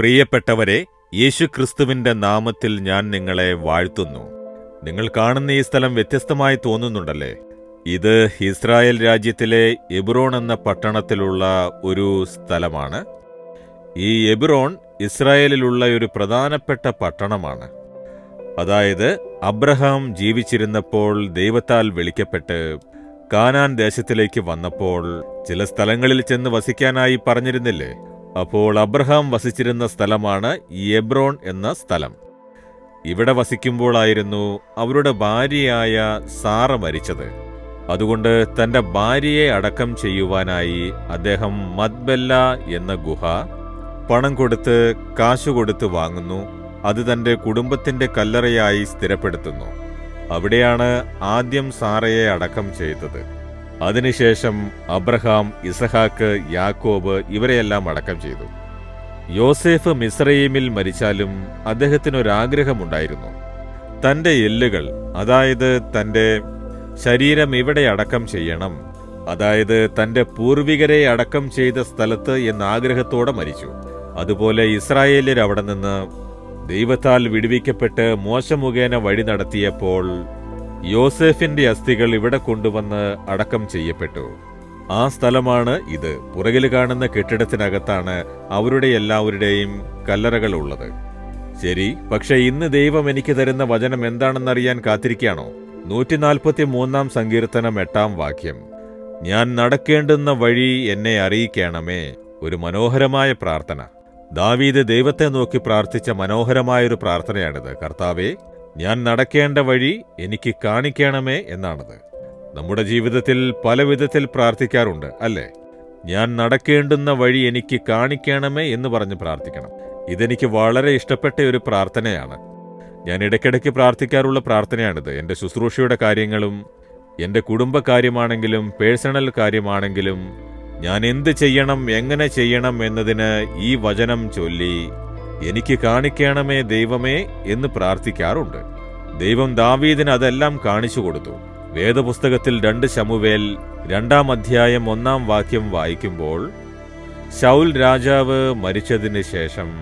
പ്രിയപ്പെട്ടവരെ യേശുക്രിസ്തുവിന്റെ നാമത്തിൽ ഞാൻ നിങ്ങളെ വാഴ്ത്തുന്നു. നിങ്ങൾ കാണുന്ന ഈ സ്ഥലം വ്യത്യസ്തമായി തോന്നുന്നുണ്ടല്ലേ? ഇത് ഇസ്രായേൽ രാജ്യത്തിലെ എബ്രോൺ എന്ന പട്ടണത്തിലുള്ള ഒരു സ്ഥലമാണ്. ഈ എബ്രോൺ ഇസ്രായേലിലുള്ള ഒരു പ്രധാനപ്പെട്ട പട്ടണമാണ്. അതായത് അബ്രഹാം ജീവിച്ചിരുന്നപ്പോൾ ദൈവത്താൽ വിളിക്കപ്പെട്ട് കാനാൻ ദേശത്തിലേക്ക് വന്നപ്പോൾ ചില സ്ഥലങ്ങളിൽ ചെന്ന് വസിക്കാനായി പറഞ്ഞിരുന്നില്ലേ? അപ്പോൾ അബ്രഹാം വസിച്ചിരുന്ന സ്ഥലമാണ് എബ്രോൺ എന്ന സ്ഥലം. ഇവിടെ വസിക്കുമ്പോഴായിരുന്നു അവരുടെ ഭാര്യയായ സാറ മരിച്ചത്. അതുകൊണ്ട് തന്റെ ഭാര്യയെ അടക്കം ചെയ്യുവാനായി അദ്ദേഹം മദ്ബെല്ല എന്ന ഗുഹ പണം കൊടുത്ത് കാശു കൊടുത്ത് വാങ്ങുന്നു. അത് തന്റെ കുടുംബത്തിന്റെ കല്ലറയായി സ്ഥിരപ്പെടുത്തുന്നു. അവിടെയാണ് ആദ്യം സാറയെ അടക്കം ചെയ്തത്. അതിനുശേഷം അബ്രഹാം ഇസഹാക്ക് യാക്കോബ് ഇവരെയെല്ലാം അടക്കം ചെയ്തു. യോസേഫ് മിസ്രയീമിൽ മരിച്ചാലും അദ്ദേഹത്തിനൊരാഗ്രഹമുണ്ടായിരുന്നു. തന്റെ എല്ലുകൾ അതായത് തന്റെ ശരീരം ഇവിടെ അടക്കം ചെയ്യണം അതായത് തന്റെ പൂർവികരെ അടക്കം ചെയ്ത സ്ഥലത്ത് എന്ന ആഗ്രഹത്തോടെ മരിച്ചു. അതുപോലെ ഇസ്രായേലിൽ അവിടെ നിന്ന് ദൈവത്താൽ വിടുവിക്കപ്പെട്ട് മോശമുഖേന വഴി നടത്തിയപ്പോൾ യോസേഫിന്റെ അസ്ഥികൾ ഇവിടെ കൊണ്ടുവന്ന് അടക്കം ചെയ്യപ്പെട്ടു. ആ സ്ഥലമാണ് ഇത്. പുറകിൽ കാണുന്ന കെട്ടിടത്തിനകത്താണ് അവരുടെ എല്ലാവരുടെയും കല്ലറകൾ ഉള്ളത് ശരി പക്ഷെ ഇന്ന് ദൈവം എനിക്ക് തരുന്ന വചനം എന്താണെന്നറിയാൻ കാത്തിരിക്കുകയാണോ? നൂറ്റിനാൽപ്പത്തി മൂന്നാം സങ്കീർത്തനം എട്ടാം വാക്യം. ഞാൻ നടക്കേണ്ടുന്ന വഴി എന്നെ അറിയിക്കണമേ. ഒരു മനോഹരമായ പ്രാർത്ഥന. ദാവീദ് ദൈവത്തെ നോക്കി പ്രാർത്ഥിച്ച മനോഹരമായൊരു പ്രാർത്ഥനയാണിത്. കർത്താവേ ഞാൻ നടക്കേണ്ട വഴി എനിക്ക് കാണിക്കണമേ എന്നാണത്. നമ്മുടെ ജീവിതത്തിൽ പല വിധത്തിൽ പ്രാർത്ഥിക്കാറുണ്ട് അല്ലേ? ഞാൻ നടക്കേണ്ടുന്ന വഴി എനിക്ക് കാണിക്കണമേ എന്ന് പറഞ്ഞ് പ്രാർത്ഥിക്കണം. ഇതെനിക്ക് വളരെ ഇഷ്ടപ്പെട്ട ഒരു പ്രാർത്ഥനയാണ്. ഞാൻ ഇടയ്ക്കിടയ്ക്ക് പ്രാർത്ഥിക്കാറുള്ള പ്രാർത്ഥനയാണിത്. എന്റെ ശുശ്രൂഷയുടെ കാര്യങ്ങളും എന്റെ കുടുംബ കാര്യമാണെങ്കിലും പേഴ്സണൽ കാര്യമാണെങ്കിലും ഞാൻ എന്ത് ചെയ്യണം എങ്ങനെ ചെയ്യണം എന്നതിന് ഈ വചനം ചൊല്ലി എനിക്ക് കാണിക്കണമേ ദൈവമേ എന്ന് പ്രാർത്ഥിക്കാറുണ്ട്. ദൈവം ദാവീദിന് അതെല്ലാം കാണിച്ചു കൊടുത്തു. വേദപുസ്തകത്തിൽ രണ്ട് ശമുവേൽ രണ്ടാം അധ്യായം ഒന്നാം വാക്യം വായിക്കുമ്പോൾ ശൗൽ രാജാവ് മരിച്ചതിന് ശേഷം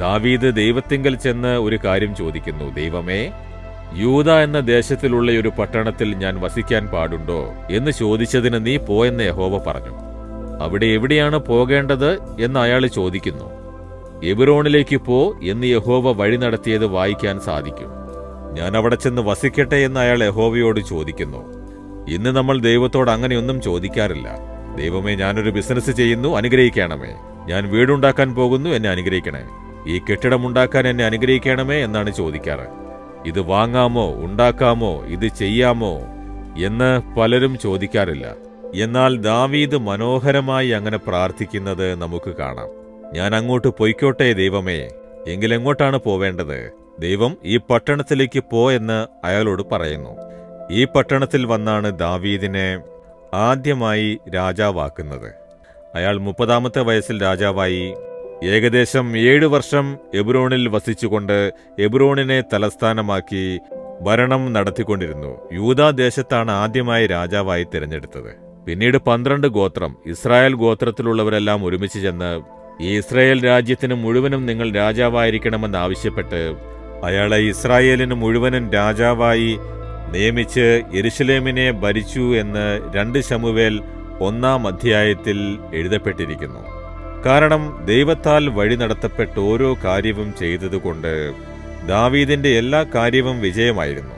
ദാവീദ് ദൈവത്തിങ്കൽ ചെന്ന് ഒരു കാര്യം ചോദിക്കുന്നു. ദൈവമേ യൂത എന്ന ദേശത്തിലുള്ള ഒരു പട്ടണത്തിൽ ഞാൻ വസിക്കാൻ പാടുണ്ടോ? എന്ന് ചോദിച്ചതിന് നീ പോയെന്ന് യഹോവ പറഞ്ഞു. അവിടെ എവിടെയാണ് പോകേണ്ടത്? എന്ന് അയാൾ ചോദിക്കുന്നു. എബിറോണിലേക്ക് പോ എന്ന് യഹോവ വഴി നടത്തിയത് വായിക്കാൻ സാധിക്കും. ഞാൻ അവിടെ ചെന്ന് വസിക്കട്ടെ എന്ന് അയാൾ യഹോവയോട് ചോദിക്കുന്നു. ഇന്ന് നമ്മൾ ദൈവത്തോട് അങ്ങനെയൊന്നും ചോദിക്കാറില്ല. ദൈവമേ ഞാനൊരു ബിസിനസ് ചെയ്യുന്നു അനുഗ്രഹിക്കണമേ. ഞാൻ വീടുണ്ടാക്കാൻ പോകുന്നു എന്നെ അനുഗ്രഹിക്കണേ ഈ കെട്ടിടം ഉണ്ടാക്കാൻ എന്നെ അനുഗ്രഹിക്കണമേ എന്നാണ് ചോദിക്കാറ്. ഇത് വാങ്ങാമോ ഉണ്ടാക്കാമോ ഇത് ചെയ്യാമോ എന്ന് പലരും ചോദിക്കാറില്ല. എന്നാൽ ദാവീദ് മനോഹരമായി അങ്ങനെ പ്രാർത്ഥിക്കുന്നത് നമുക്ക് കാണാം. ഞാൻ അങ്ങോട്ട് പൊയ്ക്കോട്ടെ ദൈവമേ. എങ്കിലെങ്ങോട്ടാണ് പോവേണ്ടത്? ദൈവം ഈ പട്ടണത്തിലേക്ക് പോ എന്ന് അയാളോട് പറയുന്നു. ഈ പട്ടണത്തിൽ വന്നാണ് ദാവീദിനെ ആദ്യമായി രാജാവാക്കുന്നത്. അയാൾ മുപ്പതാമത്തെ വയസ്സിൽ രാജാവായി. ഏകദേശം ഏഴു വർഷം എബ്രോണിൽ വസിച്ചുകൊണ്ട് എബ്രോണിനെ തലസ്ഥാനമാക്കി ഭരണം നടത്തിക്കൊണ്ടിരുന്നു. യൂതാദേശത്താണ് ആദ്യമായി രാജാവായി തിരഞ്ഞെടുത്തത്. പിന്നീട് പന്ത്രണ്ട് ഗോത്രം ഇസ്രായേൽ ഗോത്രത്തിലുള്ളവരെല്ലാം ഒരുമിച്ച് ചെന്ന് ഇസ്രായേൽ രാജ്യത്തിന് മുഴുവനും നിങ്ങൾ രാജാവായിരിക്കണമെന്ന് ആവശ്യപ്പെട്ട് അയാളെ ഇസ്രായേലിന് മുഴുവനും രാജാവായി നിയമിച്ച് യെരുശലേമിനെ ഭരിച്ചു എന്ന് രണ്ട് ശമുവേൽ ഒന്നാം അധ്യായത്തിൽ എഴുതപ്പെട്ടിരിക്കുന്നു. കാരണം ദൈവത്താൽ വഴി നടത്തപ്പെട്ട ഓരോ കാര്യവും ചെയ്തതുകൊണ്ട് ദാവീദിന്റെ എല്ലാ കാര്യവും വിജയമായിരുന്നു.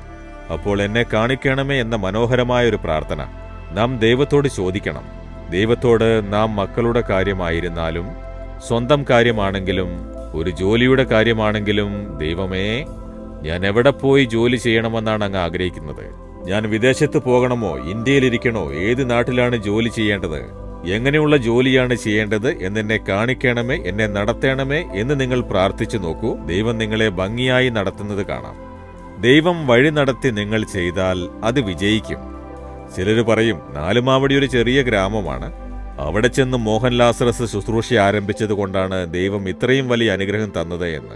അപ്പോൾ എന്നെ കാണിക്കണമേ എന്ന മനോഹരമായ ഒരു പ്രാർത്ഥന നാം ദൈവത്തോട് ചോദിക്കണം. ദൈവത്തോട് നാം മക്കളുടെ കാര്യമായിരുന്നാലും സ്വന്തം കാര്യമാണെങ്കിലും ഒരു ജോലിയുടെ കാര്യമാണെങ്കിലും ദൈവമേ ഞാൻ എവിടെ പോയി ജോലി ചെയ്യണമെന്നാണ് അങ്ങ് ആഗ്രഹിക്കുന്നത്. ഞാൻ വിദേശത്ത് പോകണമോ? ഇന്ത്യയിലിരിക്കണോ ഏത് നാട്ടിലാണ് ജോലി ചെയ്യേണ്ടത്? എങ്ങനെയുള്ള ജോലിയാണ് ചെയ്യേണ്ടത്? എന്നെന്നെ കാണിക്കണമേ? എന്നെ നടത്തണമേ? എന്ന് നിങ്ങൾ പ്രാർത്ഥിച്ചു നോക്കൂ. ദൈവം നിങ്ങളെ ഭംഗിയായി നടത്തുന്നത് കാണാം. ദൈവം വഴി നടത്തി നിങ്ങൾ ചെയ്താൽ അത് വിജയിക്കും. ചിലർ പറയും നാലുമാവടി ഒരു ചെറിയ ഗ്രാമമാണ്. അവിടെ ചെന്ന് മോഹൻ ലാസറസ് ശുശ്രൂഷ ആരംഭിച്ചത് കൊണ്ടാണ് ദൈവം ഇത്രയും വലിയ അനുഗ്രഹം തന്നത് എന്ന്.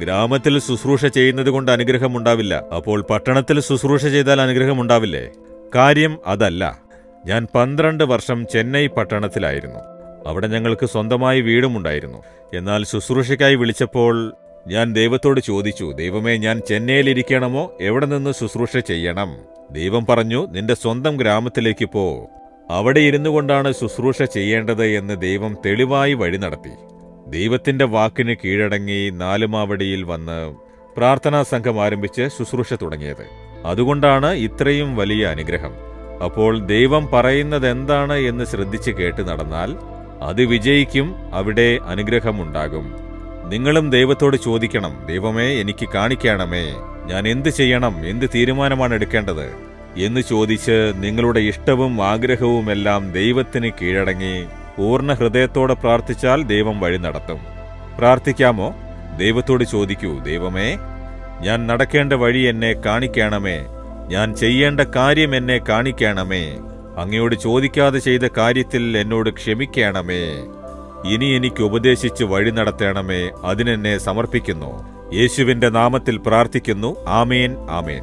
ഗ്രാമത്തിൽ ശുശ്രൂഷ ചെയ്യുന്നത് കൊണ്ട് അനുഗ്രഹം ഉണ്ടാവില്ല. അപ്പോൾ പട്ടണത്തിൽ ശുശ്രൂഷ ചെയ്താൽ അനുഗ്രഹം ഉണ്ടാവില്ലേ? കാര്യം അതല്ല. ഞാൻ പന്ത്രണ്ട് വർഷം ചെന്നൈ പട്ടണത്തിലായിരുന്നു. അവിടെ ഞങ്ങൾക്ക് സ്വന്തമായി വീടുമുണ്ടായിരുന്നു എന്നാൽ ശുശ്രൂഷയ്ക്കായി വിളിച്ചപ്പോൾ ഞാൻ ദൈവത്തോട് ചോദിച്ചു ദൈവമേ ഞാൻ ചെന്നൈയിലിരിക്കണമോ എവിടെ നിന്ന് ശുശ്രൂഷ ചെയ്യണം? ദൈവം പറഞ്ഞു നിന്റെ സ്വന്തം ഗ്രാമത്തിലേക്ക് പോ. അവിടെ ഇരുന്നു കൊണ്ടാണ് ശുശ്രൂഷ ചെയ്യേണ്ടത് എന്ന് ദൈവം തെളിവായി വഴി നടത്തി. ദൈവത്തിന്റെ വാക്കിന് കീഴടങ്ങി നാലുമാവടിയിൽ വന്ന് പ്രാർത്ഥനാ സംഘം ആരംഭിച്ച് ശുശ്രൂഷ തുടങ്ങിയത്. അതുകൊണ്ടാണ് ഇത്രയും വലിയ അനുഗ്രഹം. അപ്പോൾ ദൈവം പറയുന്നത് എന്താണ് എന്ന് ശ്രദ്ധിച്ച് കേട്ട് നടന്നാൽ അത് വിജയിക്കും അവിടെ അനുഗ്രഹമുണ്ടാകും നിങ്ങളും ദൈവത്തോട് ചോദിക്കണം ദൈവമേ എനിക്ക് കാണിക്കണമേ. ഞാൻ എന്ത് ചെയ്യണം? എന്ത് തീരുമാനമാണ് എടുക്കേണ്ടത്? എന്ന് ചോദിച്ച് നിങ്ങളുടെ ഇഷ്ടവും ആഗ്രഹവുമെല്ലാം ദൈവത്തിന് കീഴടങ്ങി പൂർണ ഹൃദയത്തോടെ പ്രാർത്ഥിച്ചാൽ ദൈവം വഴി നടത്തും. പ്രാർത്ഥിക്കാമോ? ദൈവത്തോട് ചോദിക്കൂ ദൈവമേ ഞാൻ നടക്കേണ്ട വഴി എന്നെ കാണിക്കണമേ. ഞാൻ ചെയ്യേണ്ട കാര്യം എന്നെ കാണിക്കണമേ. അങ്ങയോട് ചോദിക്കാതെ ചെയ്ത കാര്യത്തിൽ എന്നോട് ക്ഷമിക്കണമേ. ഇനി എനിക്ക് ഉപദേശിച്ച് വഴി നടത്തണമേ. അതിനെന്നെ സമർപ്പിക്കുന്നു. യേശുവിന്റെ നാമത്തിൽ പ്രാർത്ഥിക്കുന്നു. ആമേൻ ആമേൻ.